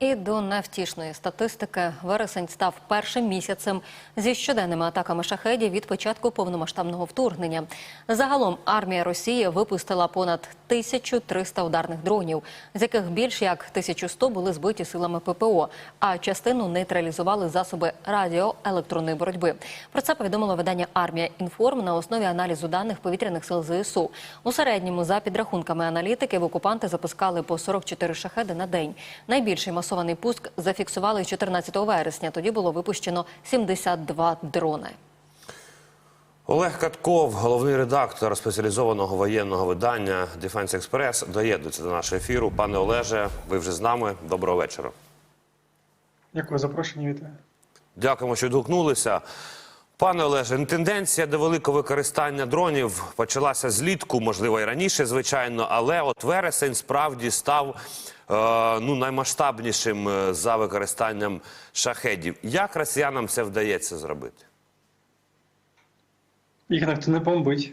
І до невтішної статистики вересень став першим місяцем зі щоденними атаками шахедів від початку повномасштабного вторгнення. Загалом армія Росії випустила понад 1300 ударних дронів, з яких більш як 1100 були збиті силами ППО, а частину нейтралізували засоби радіоелектронної боротьби. Про це повідомило видання Армія інформ на основі аналізу даних повітряних сил ЗСУ. У середньому, за підрахунками аналітиків, окупанти запускали по 44 шахеди на день. Найбільший масований пуск зафіксували 14 вересня. Тоді було випущено 72 дрони. Олег Катков, головний редактор спеціалізованого воєнного видання Defense Express, доєднується до нашого ефіру. Пане Олеже, ви вже з нами. Доброго вечора. Дякую за запрошення. Вітаю. Дякуємо, що відгукнулися. Пане Олеже, тенденція до великого використання дронів почалася злітку, можливо, і раніше, звичайно, але от вересень справді став е, ну, наймасштабнішим е, за використанням шахедів. Як росіянам це вдається зробити? Їх ніхто не бомбить.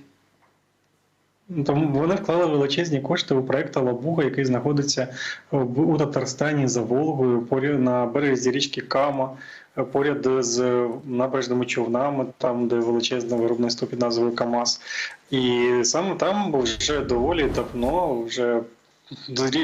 Тому вони вклали величезні кошти у проект Алабуга, який знаходиться у Татарстані за Волгою, на березі річки Кама, поряд з набережними човнами, там де величезне виробництво під назвою КАМАЗ. І саме там вже доволі давно, вже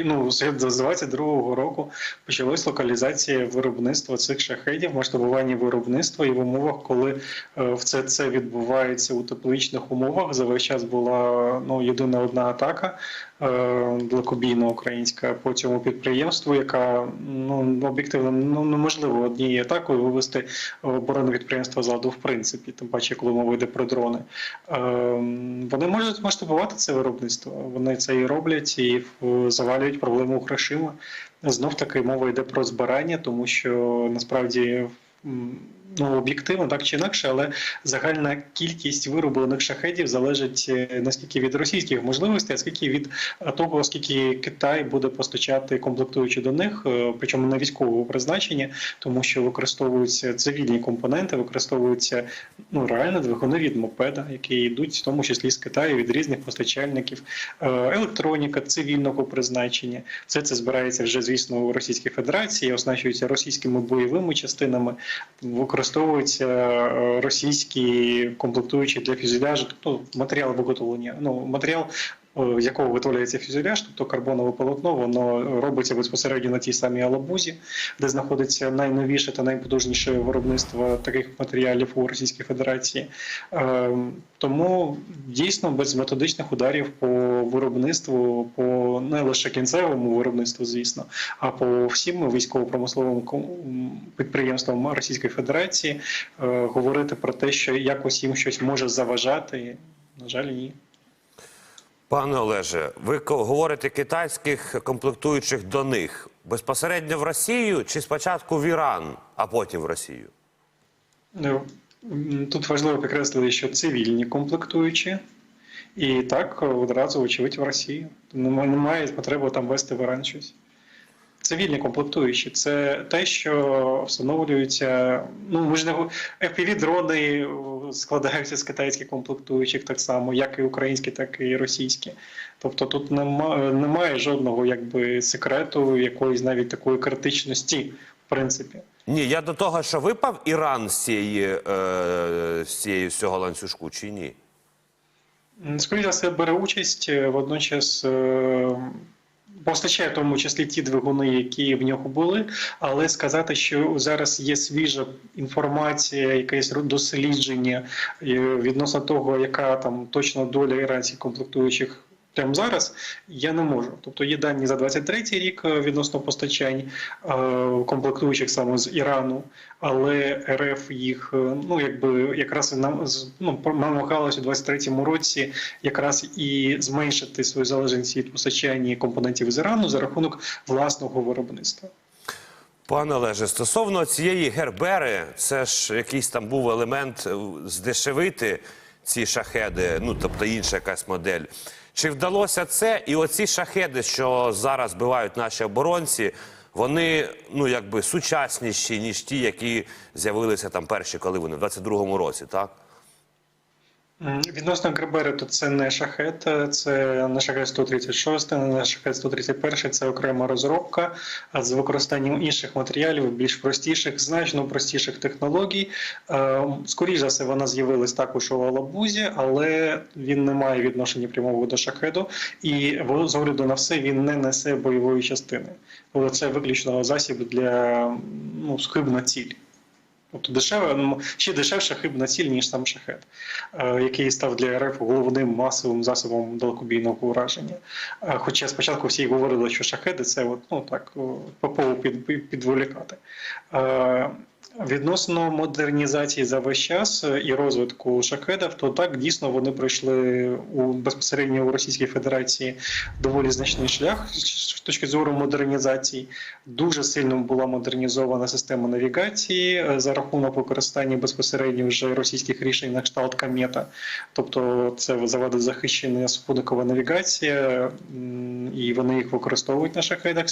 ну, з 22-го року почалась локалізація виробництва цих шахедів, масштабування виробництва, і в умовах, коли е, все це відбувається у тепличних умовах, за весь час була ну єдина одна атака е, далекобійна українська по цьому підприємству, яка ну об'єктивно ну неможливо однією атакою вивести оборонне підприємство з ладу, в принципі, тим паче, коли мова йде про дрони. Е, Вони можуть масштабувати це виробництво. Вони це і роблять, і завалюють проблему грошима. Знов таки мова йде про збирання, тому що насправді. Ну, об'єктивно, так чи інакше, але загальна кількість вироблених шахедів залежить е, не стільки від російських можливостей, а скільки від е, того, скільки Китай буде постачати комплектуючи до них, е, причому на військового призначення, тому що використовуються цивільні компоненти, використовуються ну реально двигуни від мопеда, які йдуть в тому числі з Китаю від різних постачальників, електроніка цивільного призначення. Все це збирається вже, звісно, у Російській Федерації, оснащується російськими бойовими частинами, використовуються е, російські комплектуючі для фюзеляжу, тобто матеріал виготовлення. Ну матеріал. Е, якого виготовляється фюзеляж, тобто карбонове полотно, воно робиться безпосередньо на тій самій Алабузі, де знаходиться найновіше та найпотужніше виробництво таких матеріалів у Російській Федерації. Е, Тому дійсно без методичних ударів по виробництву, по не лише кінцевому виробництву, звісно, а по всім військово-промисловим підприємствам Російської Федерації е, говорити про те, що якось їм щось може заважати, на жаль, ні. Пане Олеже, ви говорите китайських комплектуючих до них безпосередньо в Росію чи спочатку в Іран, а потім в Росію? Ну, Тут важливо підкреслити, що цивільні комплектуючі, і так одразу, очевидь, в Росію. Тому немає потреби там вести в Іран щось. Цивільні комплектуючі це те, що встановлюється. Ну ми ж не fpv дрони складаються з китайських комплектуючих так само, як і українські, так і російські. Тобто тут немає, немає жодного якби секрету, якоїсь навіть такої критичності, в принципі. Ні, я до того, що випав Іран з цієї е, з цієї всього ланцюжку, чи ні? Скоріше за все, бере участь е, водночас. е, Постачає в тому числі ті двигуни, які в нього були, але сказати, що зараз є свіжа інформація, якесь дослідження е, відносно того, яка там точна доля іранських комплектуючих прямо зараз, я не можу. Тобто є дані за 23-й рік е, відносно постачань е, комплектуючих саме з Ірану, але РФ їх е, ну якби якраз нам ну, намагалась у 23-му році якраз і зменшити свою залежність від постачання компонентів з Ірану за рахунок власного виробництва. Пане Олеже, стосовно цієї гербери, це ж якийсь там був елемент здешевити ці шахеди, ну тобто інша якась модель. Чи вдалося це? І оці шахеди, що зараз бивають наші оборонці, вони ну якби сучасніші, ніж ті, які з'явилися там перші, коли вони в 22-му році, так? Відносно Греберету це не шахет, е, це не шахет 136, не шахет 131, це окрема розробка з використанням інших матеріалів, більш простіших, значно простіших технологій. Е, Скоріше за все, вона з'явилась також у Алабузі, але він не має відношення прямого до шахеду, і з огляду на все він не несе бойової частини. Тобто це виключно засіб для ну, хибна ціль. Тобто дешеве, ну, ще дешевша хибна ціль, ніж сам шахет, е, який став для РФ головним масовим засобом далекобійного ураження. Е, Хоча спочатку всі говорили, що шахеди це от, ну, так, попову під, під, підволікати. Е, Відносно модернізації за весь час і розвитку шахедів, то так дійсно вони пройшли у безпосередньо у Російській Федерації доволі значний шлях точки зору модернізації. Дуже сильно була модернізована система навігації е, за рахунок використання безпосередньо вже російських рішень на кшталт Камета. Тобто це заводи захищена супутникова навігація, і вони їх використовують на шахедах.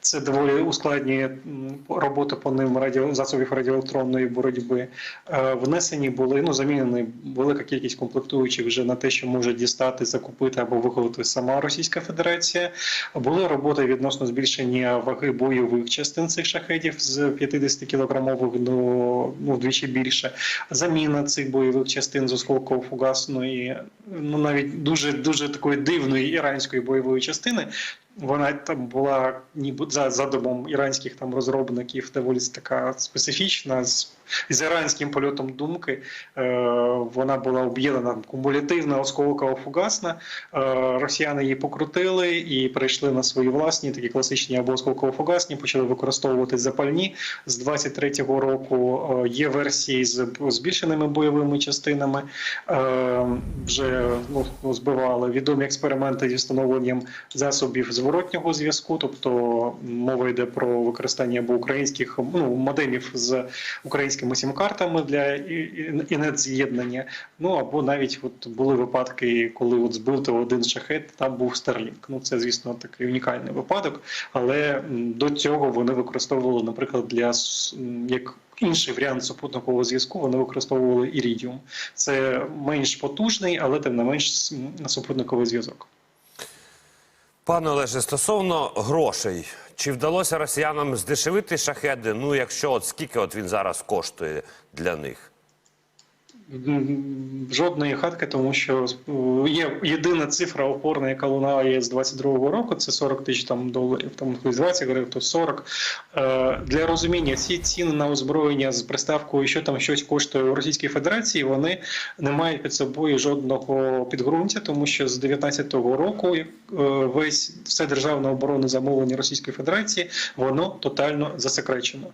Це доволі ускладнює роботу по ним радіо засобів радіоелектронної боротьби. Е, Внесені були ну замінені велика кількість комплектуючих вже на те, що може дістати, закупити або виготовити сама Російська Федерація. Були роботи відносно збільшення ваги бойових частин цих шахетів з 50 кілограмових до ну, вдвічі більше. Заміна цих бойових частин з осколково-фугасної, ну навіть дуже дуже такої дивної іранської бойової частини. Вона там була ніби за задумом іранських там розробників доволі така специфічна з, з іранським польотом думки. Е, вона була об'єднана кумулятивна, осколкова фугасна. Е, росіяни її покрутили і перейшли на свої власні, такі класичні або осколково-фугасні, почали використовувати запальні. З 23-го року е, є версії з збільшеними бойовими частинами. Е, вже ну, збивали відомі експерименти зі встановленням засобів зворотнього зв'язку, тобто мова йде про використання або українських ну, модемів з українськими сім-картами для і- і- інет-з'єднання. Ну або навіть от були випадки, коли от збив один шахет, там був Starlink. Ну це звісно такий унікальний випадок, але до цього вони використовували, наприклад, для як. Інший варіант супутникового зв'язку вони використовували ірідіум. Це менш потужний, але тим не менш супутниковий зв'язок. Пане Олеже, стосовно грошей, чи вдалося росіянам здешевити шахеди? Ну, якщо от скільки от він зараз коштує для них? Жодної хатки, тому що е, є єдина цифра опорна, яка лунає з 22-го року, це 40 тисяч там доларів, там хтось 20 говорив, то 40. Е, Для розуміння, всі ціни на озброєння з приставкою, що там щось коштує у Російській Федерації, вони не мають під собою жодного підґрунтя, тому що з 19-го року е, весь все державне оборонне замовлення Російської Федерації, воно тотально засекречено.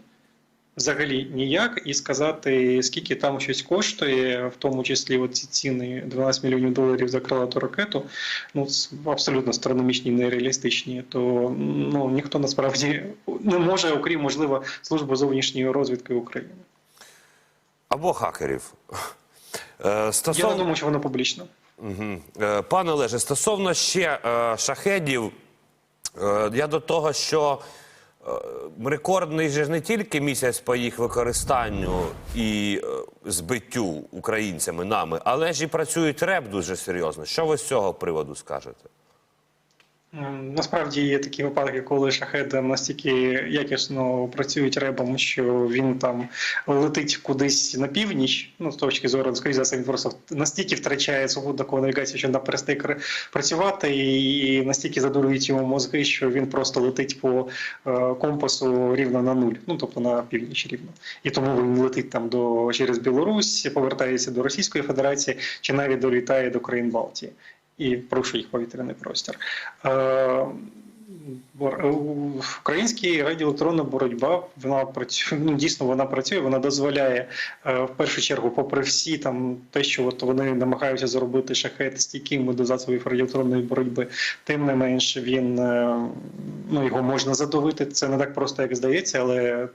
Взагалі ніяк, і сказати, скільки там щось коштує, в тому числі ці ціни 12 мільйонів доларів за крилату ракету, ну абсолютно астрономічні, нереалістичні. То ну ніхто насправді не може, окрім можливо, служби зовнішньої розвідки України. Або хакерів? Е, Я не Стосовно... думаю, що воно публічно. Е, Пане Олеже, стосовно ще е, шахедів, е, я до того, що рекордний же не тільки місяць по їх використанню і е, збиттю українцями нами, але ж і працюють реп дуже серйозно. Що ви з цього приводу скажете? Насправді є такі випадки, коли шахеди настільки якісно працюють ребом, що він там летить кудись на північ. Ну з точки зору, скоріше за все, він просто настільки втрачає супутникову навігацію, що вона перестає працювати, і настільки задурюють йому мозги, що він просто летить по е, компасу рівно на нуль, ну тобто на північ рівно. І тому він летить там до через Білорусь, повертається до Російської Федерації, чи навіть долітає до країн Балтії і порушує їх повітряний простір. Е, е, Українська радіоелектронна боротьба вона працює ну, дійсно вона працює. Вона дозволяє е, в першу чергу, попри всі там те, що от вони намагаються зробити шахет стійкими до засобів радіоелектронної боротьби, тим не менше він ну його можна задавити. Це не так просто, як здається, але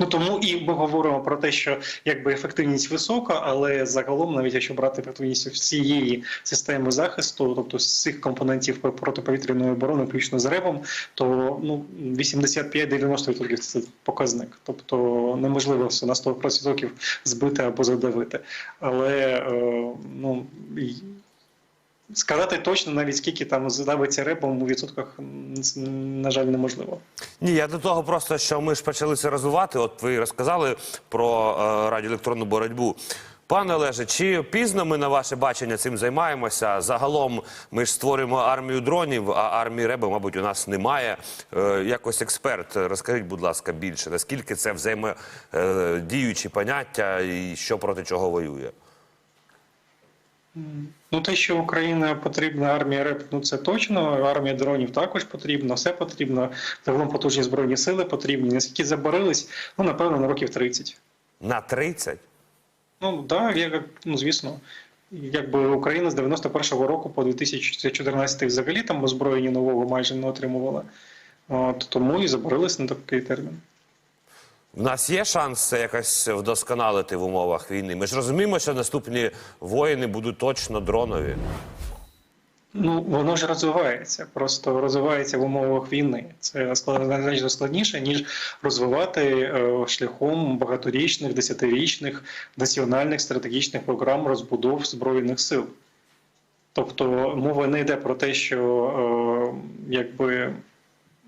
Ну тому і ми говоримо про те, що якби ефективність висока, але загалом, навіть якщо брати ефективність всієї системи захисту, тобто з всіх компонентів протиповітряної оборони, включно з ребом, то ну 85-90% це показник. Тобто неможливо все на 100% збити або задавити. Але е, ну сказати точно навіть скільки там задавиться ребом у відсотках, на жаль, неможливо. Ні, я до того просто, що ми ж почали це розвивати. От ви розказали про е, радіоелектронну боротьбу. Пане Олеже, чи пізно ми на ваше бачення цим займаємося? Загалом ми ж створюємо армію дронів, а армії реби, мабуть, у нас немає. Е, якось експерт, розкажіть, будь ласка, більше, наскільки це взаємодіючі поняття і що проти чого воює? Ну, те, що Україна потрібна армія РЕП, ну це точно. Армія дронів також потрібна, все потрібно. Загалом потужні збройні сили потрібні. Наскільки заборились, ну напевно, на років 30. На 30? Ну так, я ну звісно. Якби Україна з 91-го року по 2014 взагалі там озброєння нового майже не отримувала. От, тому і заборились на такий термін. В нас є шанс це якось вдосконалити в умовах війни. Ми ж розуміємо, що наступні воїни будуть точно дронові. Ну, воно ж розвивається, просто розвивається в умовах війни. Це значно складніше, ніж розвивати е, шляхом багаторічних, десятирічних національних стратегічних програм розбудов збройних сил. Тобто мова не йде про те, що е, якби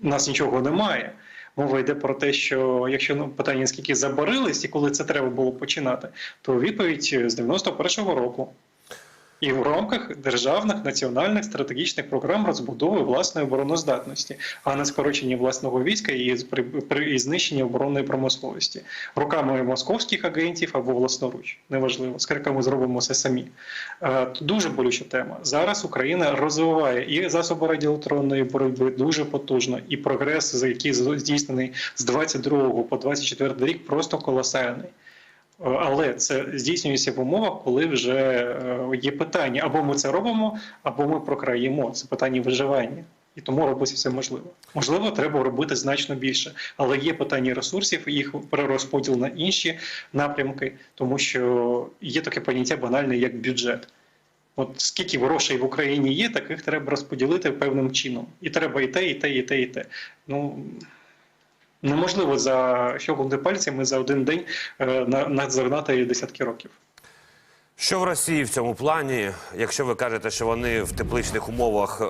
нас нічого немає. Мова йде про те, що якщо ну, питання скільки заборились і коли це треба було починати, то відповідь з 91-го року. І в рамках державних національних стратегічних програм розбудови власної обороноздатності, а не скорочення власного війська і, при, знищення оборонної промисловості руками московських агентів або власноруч, неважливо, скільки ми зробимо це самі. Е, Дуже болюча тема. Зараз Україна розвиває і засоби радіоелектронної боротьби дуже потужно, і прогрес, за який здійснений з 22 по 24 рік, просто колосальний. Але це здійснюється в умовах, коли вже е, є питання: або ми це робимо, або ми прокраїмо. Це питання виживання. І тому робиться все можливо. Можливо, треба робити значно більше, але є питання ресурсів, їх перерозподіл на інші напрямки, тому що є таке поняття банальне, як бюджет. От скільки грошей в Україні є, таких треба розподілити певним чином. І треба і те, і те, і те, і те. Ну неможливо за щогнути пальцями за один день е, десятки років. Що в Росії в цьому плані? Якщо ви кажете, що вони в тепличних умовах е,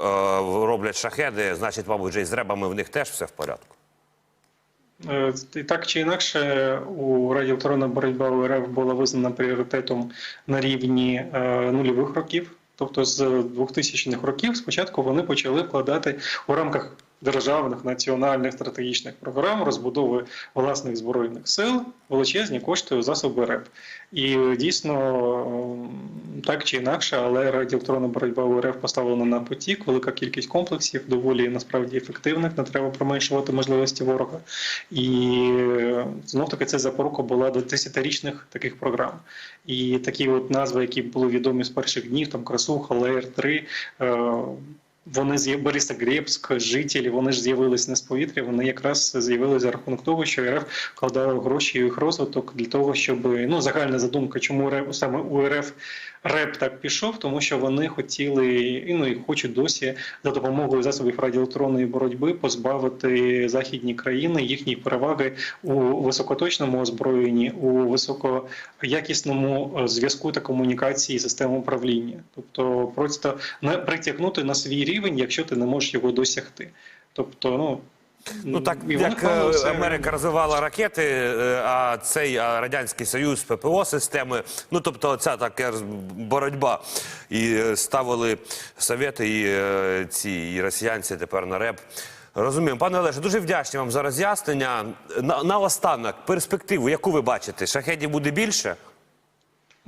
роблять шахеди, значить, мабуть, вже і з ребами в них теж все в порядку. Е, І так чи інакше, у радіоелектронна боротьба УРФ була визнана пріоритетом на рівні е, нульових років. Тобто з 2000-х років спочатку вони почали вкладати у рамках державних національних стратегічних програм розбудови власних збройних сил величезні кошти засоби РЕП. І дійсно так чи інакше, але радіоелектронна боротьба УРФ поставлена на потік, велика кількість комплексів, доволі насправді ефективних, не треба применшувати можливості ворога. І знов таки це запорука була до десятирічних таких програм. І такі от назви, які були відомі з перших днів, там Красуха, Леєр 3 вони з'яв- Борисогребськ, жителі, вони ж з'явились не з повітря, вони якраз з'явилися за рахунок того, що РФ вкладала гроші у їх розвиток для того, щоб ну загальна задумка, чому РФ, саме у РФ РЕП так пішов, тому що вони хотіли і ну і хочуть досі за допомогою засобів радіоелектронної боротьби позбавити західні країни їхньої переваги у високоточному озброєнні, у високоякісному е, зв'язку та комунікації систем управління, тобто просто не притягнути на свій рівень, якщо ти не можеш його досягти. Тобто, ну Ну так і як е, Америка розвивала ракети, е, а цей а радянський союз ППО системи. Ну тобто, ця така боротьба. І е, ставили совєти, і е, ці і росіянці тепер на реп. Розуміємо, пане Олеже, дуже вдячні вам за роз'яснення. На, наостанок, перспективу, яку ви бачите? Шахедів буде більше?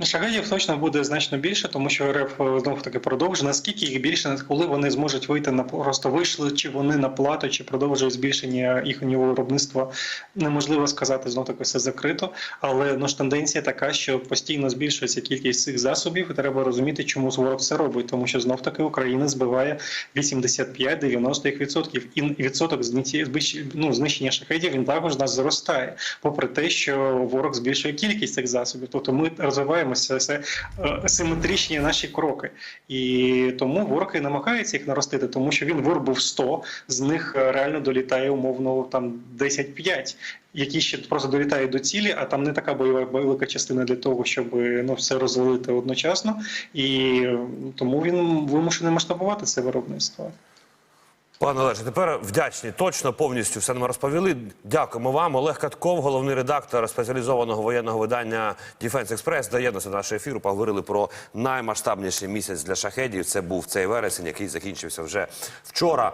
Шахедів точно буде значно більше, тому що РФ знову таки продовжує. Наскільки їх більше, коли вони зможуть вийти на просто вийшли, чи вони на плату, чи продовжують збільшення їхнього виробництва, неможливо сказати. Знов таки все закрито. Але ну ж тенденція така, що постійно збільшується кількість цих засобів, і треба розуміти, чому ворог це робить, тому що знов таки Україна збиває 85-90 їх відсотків. І відсоток ну, знищення шахедів він також нас зростає, попри те, що ворог збільшує кількість цих засобів. Тобто ми розвиваємося це е, симетричні наші кроки, і тому ворог і намагається їх наростити, тому що він виробив 100, з них е, реально долітає умовно там 10-5, які ще просто долітають до цілі, а там не така бойова велика частина для того, щоб ну все розвалити одночасно, і тому він вимушений масштабувати це виробництво. Пане Олеже, тепер вдячні. Точно повністю все нам розповіли. Дякуємо вам. Олег Катков, головний редактор спеціалізованого воєнного видання Defense Express, доєднався до нашого ефіру. Поговорили про наймасштабніший місяць для шахедів. Це був цей вересень, який закінчився вже вчора.